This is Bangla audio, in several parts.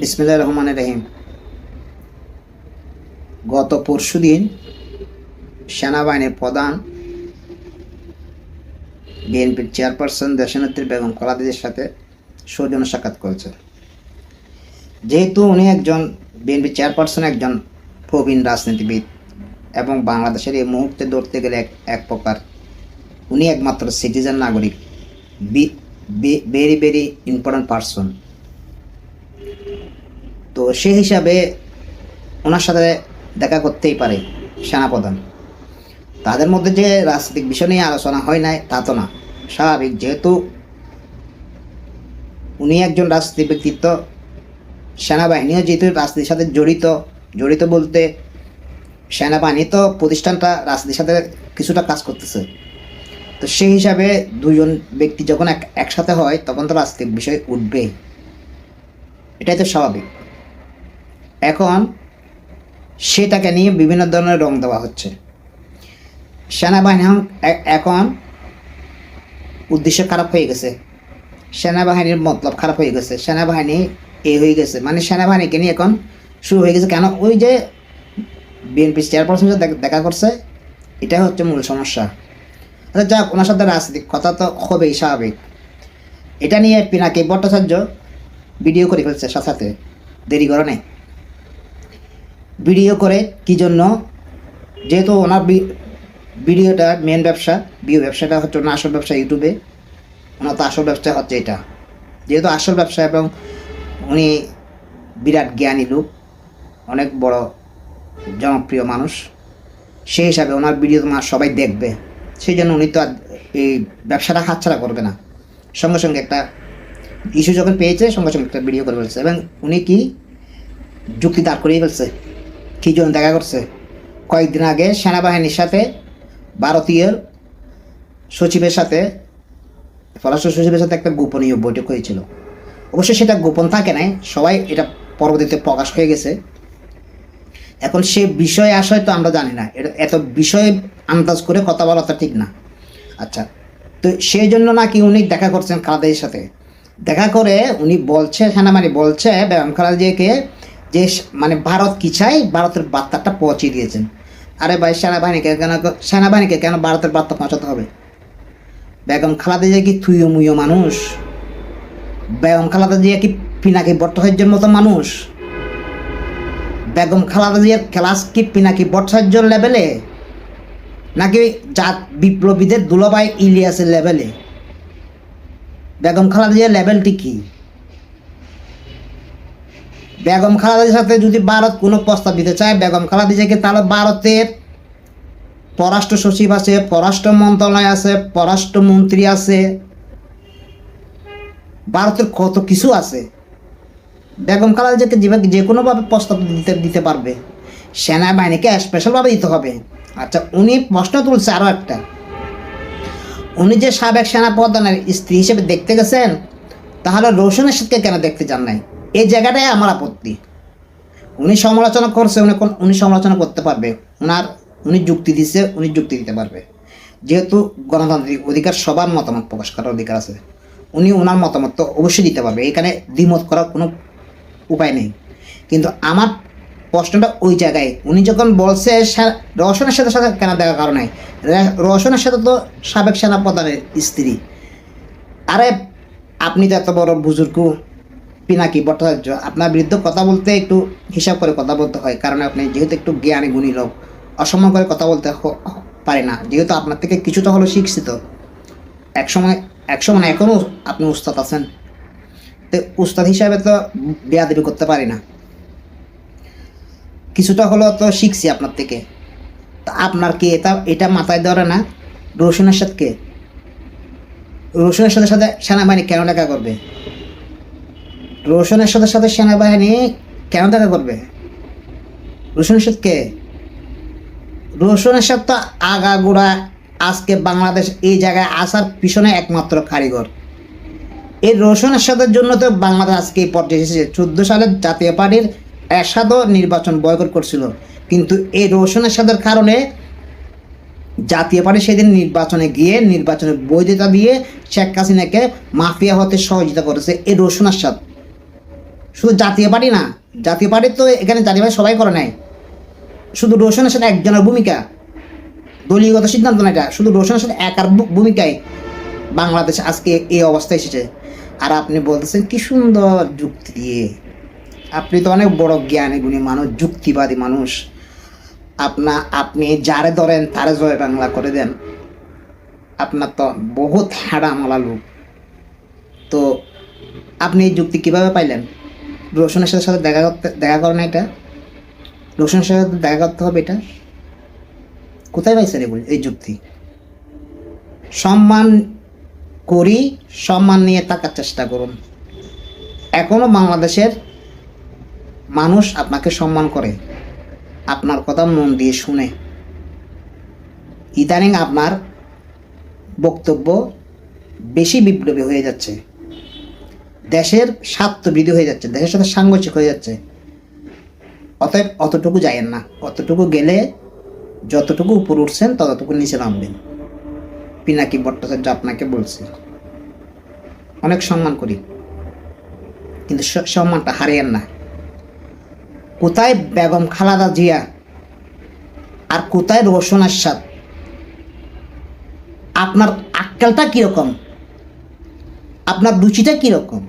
বিসমিল্লাহ রহমান রহিম। গত পরশু দিন সেনাবাহিনীর প্রধান বিএনপির চেয়ারপারসন দেশনেত্রী বেগম কলাদিদের সাথে সৌজন্য সাক্ষাৎ করেছেন যেহেতু উনি একজন বিএনপি চেয়ারপারসন, একজন প্রবীণ রাজনীতিবিদ এবং বাংলাদেশের এই মুহূর্তে ধরতে গেলে এক এক প্রকার উনি একমাত্র সিটিজেন নাগরিক ভেরি ভেরি ইম্পর্ট্যান্ট পারসন তো সেই হিসাবে ওনার সাথে দেখা করতেই পারে সেনাপ্রধান। তাদের মধ্যে যে রাজনৈতিক বিষয় নিয়ে আলোচনা হয় নাই, তা তো না। স্বাভাবিক, যেহেতু উনি একজন রাজনীতি ব্যক্তিত্ব, সেনাবাহিনীও যেহেতু রাজনীতির সাথে জড়িত জড়িত বলতে সেনাবাহিনী তো প্রতিষ্ঠানটা রাজনীতির সাথে কিছুটা কাজ করতেছে। তো সেই হিসাবে দুজন ব্যক্তি যখন এক, একসাথে হয়, তখন তো রাজনৈতিক বিষয় উঠবেই। এটাই তো স্বাভাবিক। এখন সেটাকে নিয়ে বিভিন্ন ধরনের রং দেওয়া হচ্ছে। সেনাবাহিনী এখন- উদ্দেশ্য খারাপ হয়ে গেছে। সেনাবাহিনীর মতলব খারাপ হয়ে গেছে। সেনাবাহিনী এ হয়ে গেছে। মানে সেনাবাহিনীকে নিয়ে এখন শুরু হয়ে গেছে। কেন? ওই যে বিএনপি চেয়ারপারসন দেখা- করছে এটাই হচ্ছে মূল সমস্যা। আচ্ছা যাক, ওনার সাথে রাজনীতিক কথা তো হবেই স্বাভাবিক। এটা নিয়ে পিনাকি ভট্টাচার্য ভিডিও করে ফেলছে সাথে সাথে। দেরি করে নেই। ভিডিও করে কি জন্য? যেহেতু ওনার ভিডিওটা মেন ব্যবসা বিও ব্যবসাটা হচ্ছে ওনার আসল ব্যবসা ইউটিউবে ওনার তো আসল ব্যবসা হচ্ছে এটা। যেহেতু আসল ব্যবসা এবং উনি বিরাট জ্ঞানী লোক, অনেক বড় জনপ্রিয় মানুষ, সেই হিসাবে ওনার ভিডিও তোমার সবাই দেখবে। সেই জন্য উনি তো আর এই ব্যবসাটা হাতছাড়া করবে না। সঙ্গে সঙ্গে একটা ইস্যু যখন পেয়েছে, সঙ্গে সঙ্গে একটা ভিডিও করে ফেলছে। এবং উনি কি? যুক্তি দাঁড় করিয়ে ফেলছে। কী জন্য দেখা করছে? কয়েকদিন আগে সেনাবাহিনীর সাথে, ভারতীয় সচিবের সাথে, পররাষ্ট্র সচিবের সাথে একটা গোপনীয় বৈঠক হয়েছিল। অবশ্যই সেটা গোপন থাকে নাই, সবাই এটা পরবর্তীতে প্রকাশ হয়ে গেছে। এখন সে বিষয় আশয় তো আমরা জানি না। এটা এত বিষয়ে আন্দাজ করে কথা বলাটা ঠিক না। আচ্ছা তো সেই জন্য নাকি উনি দেখা করছেন খালাদের সাথে? দেখা করে উনি বলছে, সেনাবাহিনী বলছে বেগম খালাদিয়াকে যে মানে ভারত কি চাই? ভারতের বার্তাটা পৌঁছে দিয়েছেন। আরে ভাই, সেনাবাহিনীকে কেন সেনাবাহিনীকে কেন ভারতের বার্তা পৌঁছাতে হবে? বেগম খালাদা জিয়া কি থুইও মুইও মানুষ? বেগম খালাদা জিয়া কি পিনাকি ভট্টাচার্যের মতো মানুষ? বেগম খালাদা জিয়ার ক্লাস কি পিনাকি ভট্টাচার্যর লেভেলে? নাকি জাত বিপ্লবীদের দুলাভাই ইলিয়াসের লেভেলে? বেগম খালাদা জিয়ার লেভেলটি কি? বেগম খালাদার সাথে যদি ভারত কোনো প্রস্তাব দিতে চায়, বেগম খালাদা জিয়াকে তাহলে ভারতের পররাষ্ট্র সচিব আছে, পররাষ্ট্র মন্ত্রণালয় আছে, পররাষ্ট্রমন্ত্রী আছে, ভারতের কত কিছু আছে। বেগম খালাদাকে যেভাবে যে কোনোভাবে প্রস্তাব দিতে দিতে পারবে। সেনাবাহিনীকে স্পেশালভাবে দিতে হবে। আচ্ছা উনি প্রশ্ন তুলছে আরও একটা। উনি যে সাবেক সেনা প্রধানের স্ত্রী হিসেবে দেখতে গেছেন, তাহলে রোশনের সাথে কেন দেখতে যান নাই? এই জায়গাটাই আমার আপত্তি। উনি সমালোচনা করছে, উনি কোন উনি সমালোচনা করতে পারবে। ওনার উনি যুক্তি দিচ্ছে উনি যুক্তি দিতে পারবে। যেহেতু গণতান্ত্রিক অধিকার সবার মতামত প্রকাশ করার অধিকার আছে। উনি ওনার মতামত তো অবশ্যই দিতে পারবে। এখানে দ্বিমত করার কোনো উপায় নেই। কিন্তু আমার প্রশ্নটা ওই জায়গায়। উনি যখন বলছে, সা- সাথে সাথে কেন দেখার কারণে রওশনের সাথে তো সাবেক সেনা প্রধানের স্ত্রী। আরে, আপনি তো এত বড় বুজুর্গ। পিনাকি ভট্টাচার্য আপনার বিরুদ্ধে কথা বলতে একটু হিসাব করে কথা বলতে হয়, কারণ আপনি যেহেতু একটু জ্ঞানী, গুণী লোক, অসম্মান করে কথা বলতে পারে না। যেহেতু আপনার থেকে কিছুটা হলো শিক্ষিত, একসময় একসময় না এখনও আপনি উস্তাদ আছেন। তো উস্তাদ হিসাবে তো বেয়াদবি করতে পারি না। কিছুটা হলো তো শিখছি আপনার থেকে। তা আপনার কি? এটা এটা মাথায় ধরে না। রোশনের সাথে রোশনের সাথে সাথে সেনাবাহিনী কেন দেখা করবে? রোশনের সাথে সাথে সেনাবাহিনী কেন দেখা করবে? রোশনের সাথে কে? রোশনের সাথে তো আগাগোড়া আজকে বাংলাদেশ এই জায়গায় আসার পিছনে একমাত্র কারিগর। এই রোশনের সাথে জন্য তো বাংলাদেশ আজকে এই পর্যায়ে এসেছে। চোদ্দ সালের জাতীয় পার্টির এরশাদও নির্বাচন বয়কট করছিল। কিন্তু এই রোশনের সাথের কারণে জাতীয় পার্টি সেদিন নির্বাচনে গিয়ে নির্বাচনের বৈধতা দিয়ে শেখ হাসিনাকে মাফিয়া হতে সহযোগিতা করেছে এই রোশনের সাথে শুধু জাতীয় পার্টি না, জাতীয় পার্টি তো এখানে জাতীয় পার্টি সবাই করে নাই। শুধু রোশনের সাথে একজনের ভূমিকা। দলীয়গত সিদ্ধান্ত না এটা। শুধু রোশনের সাথে একার ভূমিকায় বাংলাদেশ আজকে এই অবস্থায় এসেছে। আর আপনি বলতেছেন, কি সুন্দর যুক্তি দিয়ে। আপনি তো অনেক বড় জ্ঞানী, গুণী মানুষ, যুক্তিবাদী মানুষ। আপনা আপনি যারে ধরেন, তারে জয় বাংলা করে দেন। আপনার তো বহুত হাড়ামালা লোক। তো আপনি এই যুক্তি কীভাবে পাইলেন? রোশনের সাথে সাথে দেখা করতে, দেখা করেন এটা। রোশনের সাথে দেখা করতে হবে এটা। কোথায় পাইছেন এগুলি এই যুক্তি? সম্মান করি, সম্মান নিয়ে থাকার চেষ্টা করুন। এখনও বাংলাদেশের মানুষ আপনাকে সম্মান করে। আপনার কথা মন দিয়ে শুনে। ইদানিং আপনার বক্তব্য বেশি বিপ্লবী হয়ে যাচ্ছে। দেশের স্বার্থ স্বার্থবৃদ্ধি হয়ে যাচ্ছে, দেশের সাথে সাংঘর্ষিক হয়ে যাচ্ছে। অতএব অতটুকু যায়েন না, অতটুকু গেলে যতটুকু উপর উঠছেন ততটুকু নিচে নামবেন। পিনাকি ভট্টাচার্য আপনাকে বলছে, অনেক সম্মান করি, কিন্তু সম্মানটা হারিয়েন না। কোথায় বেগম খালাদা জিয়া আর কোথায় রোশন আসাদ আপনার আক্কেলটা কীরকম? আপনার রুচিটা কীরকম?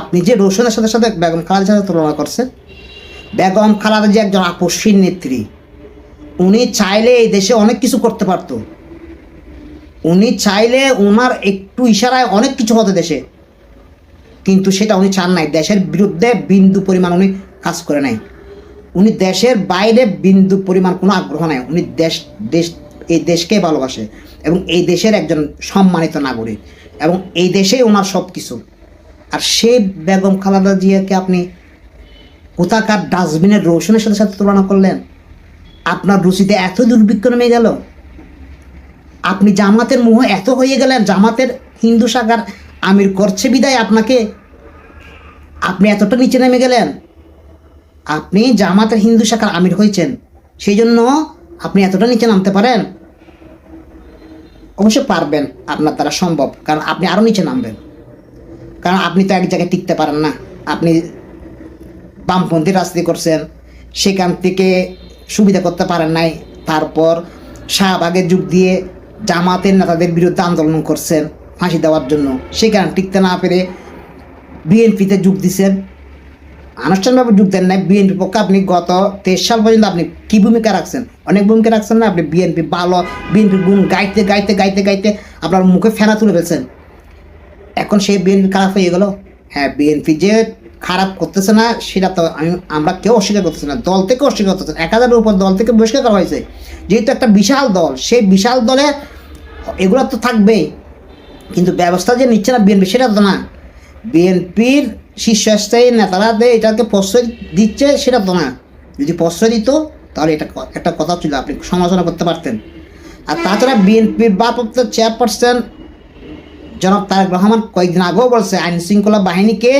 আপনি যে রোশনের সাথে সাথে বেগম খালাদার সাথে তুলনা করছেন, বেগম খালাদা যে একজন আপসীর নেত্রী, উনি চাইলে এই দেশে অনেক কিছু করতে পারতো। উনি চাইলে ওনার একটু ইশারায় অনেক কিছু হতো দেশে। কিন্তু সেটা উনি চান নাই। দেশের বিরুদ্ধে বিন্দু পরিমাণ উনি কাজ করে নাই। উনি দেশের বাইরে বিন্দু পরিমাণ কোনো আগ্রহ নাই। উনি দেশ দেশ, এই দেশকে ভালোবাসে এবং এই দেশের একজন সম্মানিত নাগরিক এবং এই দেশেই ওনার সব কিছু আর সেই বেগম খালাদা জিয়াকে আপনি কোথাকার ডাস্টবিনের রোশনের সাথে সাথে তুলনা করলেন? আপনার রুচিতে এত দুর্ভিক্ষ নেমে গেল। আপনি জামাতের মোহ এত হয়ে গেলেন, জামাতের হিন্দু শাখার আমির করছে বিদায় আপনাকে। আপনি এতটা নিচে নেমে গেলেন। আপনি জামাতের হিন্দু শাখার আমির হয়েছেন। সেই জন্য আপনি এতটা নিচে নামতে পারেন? অবশ্যই পারবেন, আপনার দ্বারা সম্ভব, কারণ আপনি আরও নিচে নামবেন। কারণ আপনি তো এক জায়গায় টিকতে পারেন না। আপনি বামপন্থী রাজনীতি করছেন, সেখান থেকে সুবিধা করতে পারেন নাই। তারপর শাহবাগের যুগ দিয়ে জামাতের নেতাদের বিরুদ্ধে আন্দোলন করছেন ফাঁসি দেওয়ার জন্য। সেখানে টিকতে না পেরে বিএনপিতে যোগ দিছেন। আনুষ্ঠানিকভাবে যোগ দেন নাই। বিএনপির পক্ষে আপনি গত তেইশ সাল পর্যন্ত আপনি কী ভূমিকা রাখছেন? অনেক ভূমিকা রাখছেন না? আপনি বিএনপি ভালো বিএনপির গুণ গাইতে গাইতে গাইতে গাইতে আপনার মুখে ফেনা তুলে ফেলছেন। এখন সেই বিএনপি খারাপ হয়ে গেল। হ্যাঁ বিএনপি যে খারাপ করতেছে না, সেটা তো আমি, আমরা কেউ অস্বীকার করতেছি না। দল থেকে অস্বীকার করতেছে। এক হাজারের উপর দল থেকে বহিষ্কার করা হয়েছে। যেহেতু একটা বিশাল দল, সেই বিশাল দলে এগুলো তো থাকবেই। কিন্তু ব্যবস্থা যে নিচ্ছে না বিএনপি সেটা তো না। বিএনপির শীর্ষস্থায়ী নেতারা এটাকে প্রশ্রয় দিচ্ছে, সেটা তো না। যদি প্রশ্রয় দিত, তাহলে এটা একটা কথা ছিল, আপনি সমালোচনা করতে পারতেন। আর তাছাড়া বিএনপির ভারপ্রাপ্ত চেয়ারপারসন জনাব তারেক রহমান কয়েকদিন আগেও বলছে, আইন শৃঙ্খলা বাহিনীকে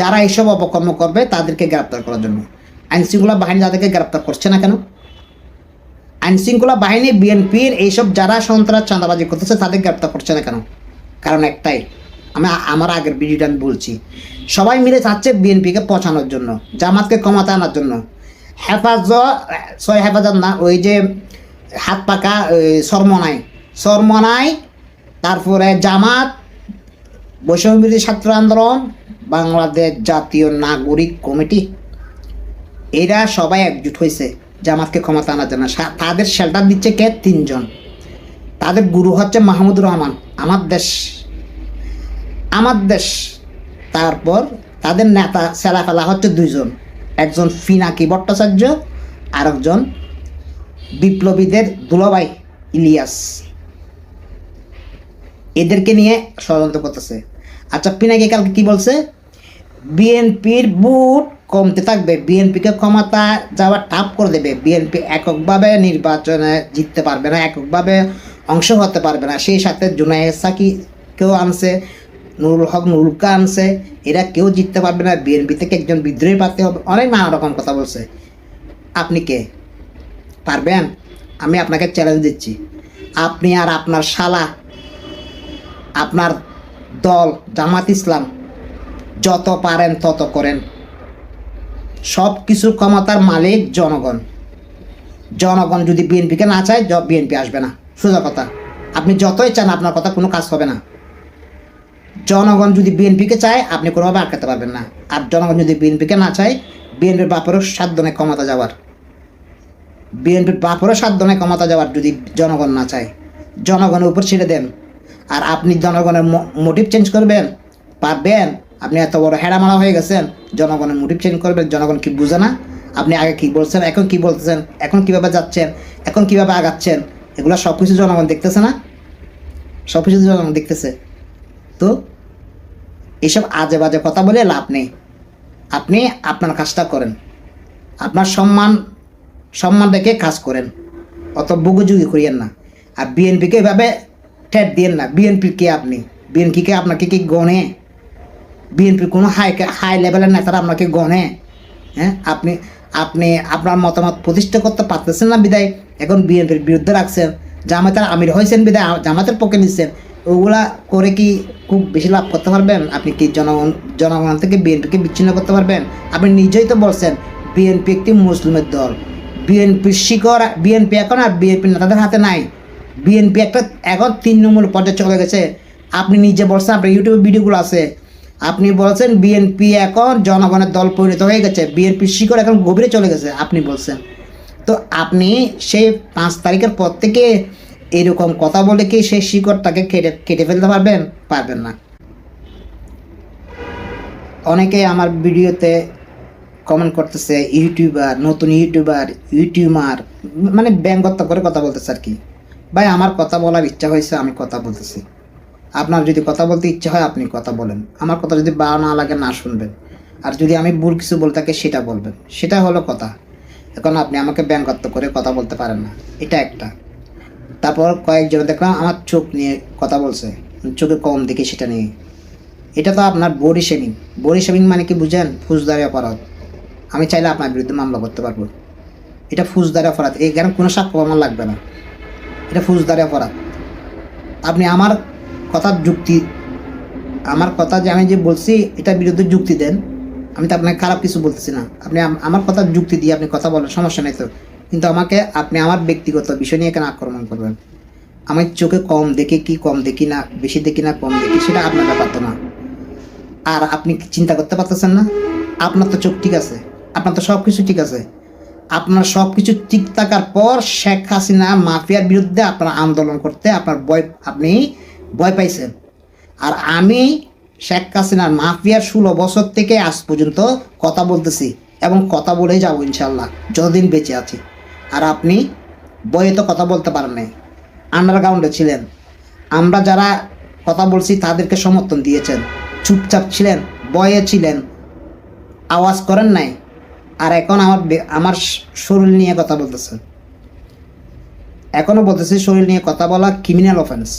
যারা এসব অপকর্ম করবে তাদেরকে গ্রেপ্তার করার জন্য। আইন শৃঙ্খলা বাহিনী তাদেরকে গ্রেপ্তার করছে না কেন? আইন শৃঙ্খলা বাহিনী, বিএনপির এইসব যারা সন্ত্রাস চাঁদাবাজি করতেছে তাদের গ্রেপ্তার করছে না কেন? কারণ একটাই, আমি আমার আগের ভিডিওটা আমি বলছি, সবাই মিলে চাচ্ছে বিএনপিকে পচানোর জন্য, জামাতকে কমাতে আনার জন্য। হেফাজত ছয় হেফাজত না, ওই যে হাত পাকা, ওই সরমনাই সরমনাই তারপরে জামাত, বৈষম্যবিরোধী ছাত্র আন্দোলন, বাংলাদেশ জাতীয় নাগরিক কমিটি। এরা সবাই একজুট হয়েছে জামাতকে ক্ষমতা আনার জন্য। তাদের শেল্টার দিচ্ছে কে? তিনজন। তাদের গুরু হচ্ছে মাহমুদুর রহমান, আমার দেশ। আমার দেশ। তারপর তাদের নেতা সেলাফেলা হচ্ছে দুইজন। একজন ফিনাকি ভট্টাচার্য আর একজন বিপ্লবীদের দুলাভাই ইলিয়াস। এদেরকে নিয়ে ষড়যন্ত্র করতেছে। আচ্ছা পিনাকি কালকে কি বলছে? বিএনপির বুট কমতে থাকবে। বিএনপিকে ক্ষমতা যাওয়া টাপ করে দেবে। বিএনপি এককভাবে নির্বাচনে জিততে পারবে না, এককভাবে অংশ হতে পারবে না। সেই সাথে জুনাইদ সাকি কেউ আনছে, নুরুল হক নুরুলকা আনছে। এরা কেউ জিততে পারবে না। বিএনপি থেকে একজন বিদ্রোহী প্রার্থী হবে। অনেক নানা রকম কথা বলছে। আপনি কে? পারবেন? আমি আপনাকে চ্যালেঞ্জ দিচ্ছি। আপনি আর আপনার শালা আপনার দল, জামাত ইসলাম, যত পারেন তত করেন। সব কিছুর ক্ষমতার মালিক জনগণ। জনগণ যদি বিএনপিকে না চায় বিএনপি আসবে না। সোজা কথা। আপনি যতই চান, আপনার কথা কোনো কাজ হবে না। জনগণ যদি বিএনপিকে চায়, আপনি কোনোভাবে আটকাতে পারবেন না। আর জনগণ যদি বিএনপিকে না চায়, বিএনপির বাপেরও সাধ্য নেই ক্ষমতা যাওয়ার। বিএনপির বাপেরও সাধ্য নেই ক্ষমতা যাওয়ার যদি জনগণ না চায়। জনগণের উপর ছেড়ে দেন। আর আপনি জনগণের মোটিভ চেঞ্জ করবেন, পারবেন। আপনি এত বড় হেড়ামারা হয়ে গেছেন, জনগণের মোটিভ চেঞ্জ করবেন, জনগণ কি বুঝে না? আপনি আগে কি বলছেন, এখন কি বলতেছেন, এখন কীভাবে যাচ্ছেন, এখন কীভাবে আগাচ্ছেন, এগুলো সব কিছু জনগণ দেখতেছে না? সব কিছু জনগণ দেখতেছে। তো এইসব আজে বাজে কথা বলে লাভ নেই। আপনি আপনার কাজটা করেন। আপনার সম্মান সম্মান রেখে কাজ করেন। অত বুগুজুগি করিয়েন না। আর বিএনপিকে এভাবে ঠেট দিয়েন না। বিএনপির কে আপনি? বিএনপিকে আপনাকে কি গণে? বিএনপির কোনো হাই হাই লেভেলের নেতারা আপনাকে গণে? হ্যাঁ? আপনি আপনি আপনার মতামত প্রতিষ্ঠা করতে পারতেছেন না বিদায়। এখন বিএনপির বিরুদ্ধে রাখছেন। জামাতের আমির হয়েছেন বিদায়। জামাতের পক্ষে নিচ্ছেন। ওগুলা করে কি খুব বেশি লাভ করতে পারবেন? আপনি কি জনগণ জনগণ থেকে বিএনপিকে বিচ্ছিন্ন করতে পারবেন? আপনি নিজেই তো বলছেন বিএনপি একটি মুসলিমের দল। বিএনপির শিকড় বিএনপি এখন আর বিএনপি নেতাদের হাতে নাই। বিএনপি একটা এখন তিন নম্বর পর্যায়ে চলে গেছে। আপনি নিজে বলছেন, আপনার ইউটিউবে ভিডিওগুলো আছে। আপনি বলছেন, বিএনপি এখন জনগণের দল পরিণত হয়ে গেছে। বিএনপির শিকড় এখন গভীরে চলে গেছে, আপনি বলছেন। তো আপনি সেই পাঁচ তারিখের পর থেকে এরকম কথা বলে কি সেই শিকড়টাকে কেটে কেটে ফেলতে পারবেন? পারবেন না। অনেকে আমার ভিডিওতে কমেন্ট করতেছে, ইউটিউবার, নতুন ইউটিউবার ইউটিউবার মানে ব্যঙ্গত্ব করে কথা বলতেছে আর কি। ভাই, আমার কথা বলার ইচ্ছা হয়েছে, আমি কথা বলতেছি। আপনার যদি কথা বলতে ইচ্ছা হয়, আপনি কথা বলেন। আমার কথা যদি বা না লাগে, না শুনবেন। আর যদি আমি ভুল কিছু বলতে থাকি, সেটা বলবেন। সেটা হলো কথা। এখন আপনি আমাকে ব্যঙ্গত্ব করে কথা বলতে পারেন না। এটা একটা। তারপর কয়েকজন দেখলাম, আমার চোখ নিয়ে কথা বলছে। চোখে কম দেখি সেটা নিয়ে। এটা তো আপনার বডি শেমিং বডি শেমিং মানে কি বুঝেন? ফুজদারি অপরাধ। আমি চাইলে আপনার বিরুদ্ধে মামলা করতে পারব। এটা ফুজদারি অপরাধ। এই এখানে কোনো সাক্ষ্য আমার লাগবে না। এটা ফুজদারি অপরাধ। আপনি আমার কথার যুক্তি, আমার কথা যে আমি যে বলছি, এটার বিরুদ্ধে যুক্তি দেন। আমি তো আপনাকে খারাপ কিছু বলতেছি না। আপনি আমার কথার যুক্তি দিয়ে আপনি কথা বলেন সমস্যা নেই তো। কিন্তু আমাকে আপনি আমার ব্যক্তিগত বিষয় নিয়ে কেন আক্রমণ করবেন? আমি চোখে কম দেখে কি, কম দেখি না, বেশি দেখি না, কম দেখি, সেটা আপনার ব্যাপার তো না। আর আপনি চিন্তা করতে পারতেছেন না? আপনার তো চোখ ঠিক আছে। আপনার তো সব কিছু ঠিক আছে। আপনার সব কিছু ঠিক থাকার পর শেখ হাসিনা মাফিয়ার বিরুদ্ধে আপনার আন্দোলন করতে আপনার ভয়, আপনি ভয় পাইছেন। আর আমি শেখ হাসিনার মাফিয়ার ষোলো বছর থেকে আজ পর্যন্ত কথা বলতেছি এবং কথা বলেই যাব ইনশাল্লাহ যতদিন বেঁচে আছি। আর আপনি বইয়ে তো কথা বলতে পারেন নাই। আন্ডারগ্রাউন্ডে ছিলেন। আমরা যারা কথা বলছি তাদেরকে সমর্থন দিয়েছেন। চুপচাপ ছিলেন বয়ে ছিলেন। আওয়াজ করেন নাই। আর এখন আমার আমার শরীর নিয়ে কথা বলতেছে। এখনও বলতেছে শরীর নিয়ে কথা বলা ক্রিমিনাল অফেন্স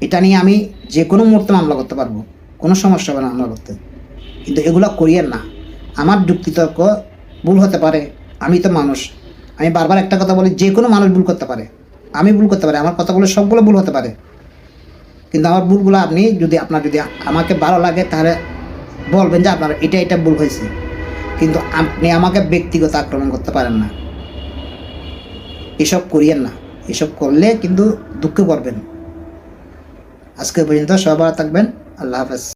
এটা নিয়ে আমি যে কোনো মুহূর্তে মামলা করতে পারব, কোনো সমস্যা হবে না মামলা করতে। কিন্তু এগুলো করিয়েন না। আমার যুক্তিতর্ক ভুল হতে পারে, আমি তো মানুষ। আমি বারবার একটা কথা বলি, যে কোনো মানুষ ভুল করতে পারে। আমি ভুল করতে পারি, আমার কথাগুলো সবগুলো ভুল হতে পারে। কিন্তু আমার ভুলগুলো আপনি যদি, আপনার যদি আমাকে ভালো লাগে তাহলে বলবেন যে আপনার এটা এটা ভুল হয়েছে। কিন্তু আপনি আমাকে ব্যক্তিগত আক্রমণ করতে পারেন না। এসব করিয়েন না। এসব করলে কিন্তু দুঃখ করবেন আজকে পর্যন্ত সবার থাকবেন। আল্লাহ হাফেজ।